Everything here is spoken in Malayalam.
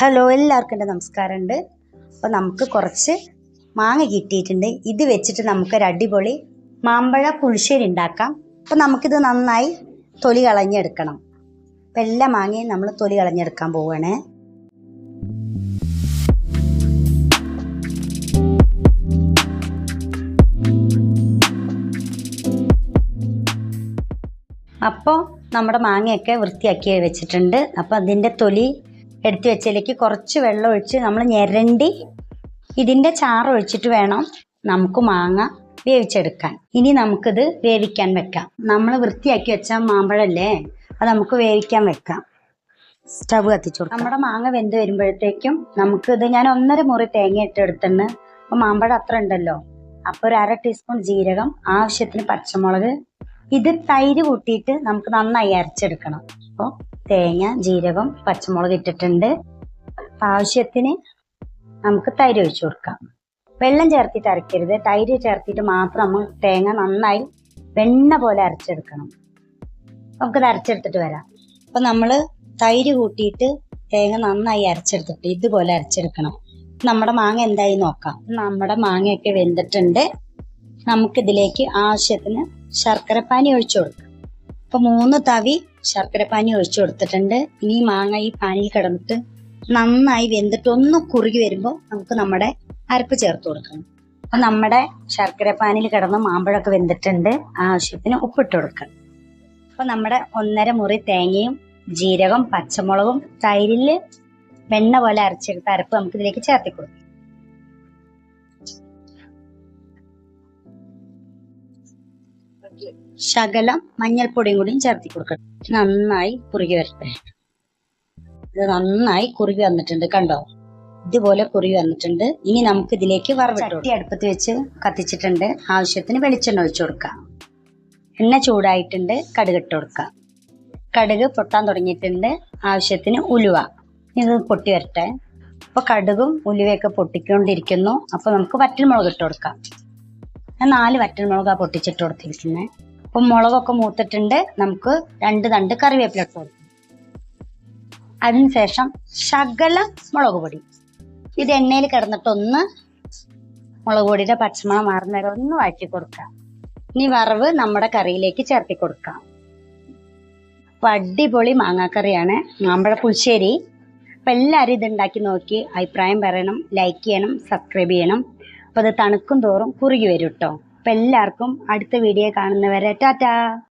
ഹലോ എല്ലാവർക്കും എന്റെ നമസ്കാരമുണ്ട്. അപ്പോൾ നമുക്ക് കുറച്ച് മാങ്ങ കിട്ടിയിട്ടുണ്ട്. ഇത് വെച്ചിട്ട് നമുക്ക് ഒരു അടിപൊളി മാമ്പഴ പുളിശ്ശേരി ഉണ്ടാക്കാം. അപ്പോൾ നമുക്കിത് നന്നായി തൊലി കളഞ്ഞെടുക്കണം. അപ്പോൾ എല്ലാ മാങ്ങയും നമ്മൾ തൊലി കളഞ്ഞെടുക്കാൻ പോവുകയാണ്. അപ്പോൾ നമ്മുടെ മാങ്ങയൊക്കെ വൃത്തിയാക്കി വെച്ചിട്ടുണ്ട്. അപ്പോൾ അതിന്റെ തൊലി എടുത്ത് വെച്ചതിലേക്ക് കുറച്ച് വെള്ളം ഒഴിച്ച് നമ്മൾ ഞെരണ്ടി ഇതിന്റെ ചാറ് ഒഴിച്ചിട്ട് വേണം നമുക്ക് മാങ്ങ വേവിച്ചെടുക്കാൻ. ഇനി നമുക്കിത് വേവിക്കാൻ വെക്കാം. നമ്മൾ വൃത്തിയാക്കി വെച്ച മാമ്പഴല്ലേ അത് നമുക്ക് വേവിക്കാൻ വെക്കാം. സ്റ്റവ് കത്തിച്ചു. നമ്മുടെ മാങ്ങ വെന്ത് വരുമ്പോഴത്തേക്കും നമുക്കിത് ഞാൻ ഒന്നര മുറി തേങ്ങ ഇട്ട് എടുത്തിട്ടുണ്ട്. അപ്പോൾ മാമ്പഴം അത്ര ഉണ്ടല്ലോ. അപ്പോൾ ഒരു അര ടീസ്പൂൺ ജീരകം ആവശ്യത്തിന് പച്ചമുളക് ഇത് തൈര് കൂട്ടിയിട്ട് നമുക്ക് നന്നായി അരച്ചെടുക്കണം. അപ്പോൾ തേങ്ങ ജീരകം പച്ചമുളക് ഇട്ടിട്ടുണ്ട്. ആവശ്യത്തിന് നമുക്ക് തൈര് ഒഴിച്ചു കൊടുക്കാം. വെള്ളം ചേർത്തിട്ട് അരക്കരുത്. തൈര് ചേർത്തിട്ട് മാത്രം നമ്മൾ തേങ്ങ നന്നായി വെണ്ണ പോലെ അരച്ചെടുക്കണം. നമുക്കത് അരച്ചെടുത്തിട്ട് വരാം. അപ്പം നമ്മൾ തൈര് കൂട്ടിയിട്ട് തേങ്ങ നന്നായി അരച്ചെടുത്തിട്ട് ഇതുപോലെ അരച്ചെടുക്കണം. നമ്മുടെ മാങ്ങ എന്തായി നോക്കാം. നമ്മുടെ മാങ്ങയൊക്കെ വെന്തിട്ടുണ്ട്. നമുക്കിതിലേക്ക് ആവശ്യത്തിന് ശർക്കരപ്പാനി ഒഴിച്ചു കൊടുക്കാം. അപ്പം മൂന്ന് തവി ശർക്കരപ്പാനി ഒഴിച്ചു കൊടുത്തിട്ടുണ്ട്. ഇനി മാങ്ങ ഈ പാനിയിൽ കിടന്നിട്ട് നന്നായി വെന്തിട്ട് ഒന്ന് കുറുകി വരുമ്പോൾ നമുക്ക് നമ്മുടെ അരപ്പ് ചേർത്ത് കൊടുക്കണം. അപ്പൊ നമ്മുടെ ശർക്കരപ്പാനിയിൽ കിടന്ന് മാമ്പഴമൊക്കെ വെന്തിട്ടുണ്ട്. ആവശ്യത്തിന് ഉപ്പിട്ട് കൊടുക്കണം. അപ്പൊ നമ്മുടെ ഒന്നര മുറി തേങ്ങയും ജീരകം പച്ചമുളകും തൈരിൽ വെണ്ണ പോലെ അരച്ചെടുത്ത അരപ്പ് നമുക്ക് ഇതിലേക്ക് ചേർത്തി കൊടുക്കാം ശകലം മഞ്ഞൾപ്പൊടിയും കൂടി ചേർത്തി കൊടുക്കണം. നന്നായി കുറുകി വരട്ടെ. ഇത് നന്നായി കുറുകി വന്നിട്ടുണ്ട് കണ്ടോ? ഇതുപോലെ കുറുകി വന്നിട്ടുണ്ട്. ഇനി നമുക്ക് ഇതിലേക്ക് വറവിട്ടി അടുപ്പത്ത് വെച്ച് കത്തിച്ചിട്ടുണ്ട്. ആവശ്യത്തിന് വെളിച്ചെണ്ണ ഒഴിച്ചു കൊടുക്കാം. എണ്ണ ചൂടായിട്ടുണ്ട്. കടുക് ഇട്ട് കൊടുക്കാം. കടുക് പൊട്ടാൻ തുടങ്ങിയിട്ടുണ്ട്. ആവശ്യത്തിന് ഉലുവ. ഇത് പൊട്ടി വരട്ടെ. അപ്പൊ കടുകും ഉലുവയൊക്കെ പൊട്ടിക്കൊണ്ടിരിക്കുന്നു. അപ്പൊ നമുക്ക് വറ്റൽമുളക് ഇട്ട് കൊടുക്കാം. ഞാൻ നാല് വറ്റൽമുളകാണ് പൊട്ടിച്ചിട്ട് കൊടുത്തിരിക്കുന്നത് അപ്പം മുളകൊക്കെ മൂത്തിട്ടുണ്ട്. നമുക്ക് രണ്ട് തണ്ട് കറിവേപ്പില ഇട്ട് കൊടുക്കും. അതിനുശേഷം ശകല മുളക് പൊടി. ഇത് എണ്ണയിൽ കിടന്നിട്ടൊന്ന് മുളക് പൊടിയുടെ പച്ചമണം മാറുന്ന വരെ ഒന്ന് വഴറ്റി കൊടുക്കാം. ഇനി വറവ് നമ്മുടെ കറിയിലേക്ക് ചേർത്തി കൊടുക്കാം. പടിപൊളി മാങ്ങാക്കറിയാണ്. മാമ്പഴ പുളിശ്ശേരി. അപ്പം എല്ലാവരും ഇത് ഉണ്ടാക്കി നോക്കി. അഭിപ്രായം പറയണം ലൈക്ക് ചെയ്യണം സബ്സ്ക്രൈബ് ചെയ്യണം. അപ്പൊ അത് തണുക്കും തോറും കുറുകി വരും കേട്ടോ അപ്പോൾ എല്ലാവർക്കും അടുത്ത വീഡിയോ കാണുന്നവരെ ടാറ്റാ.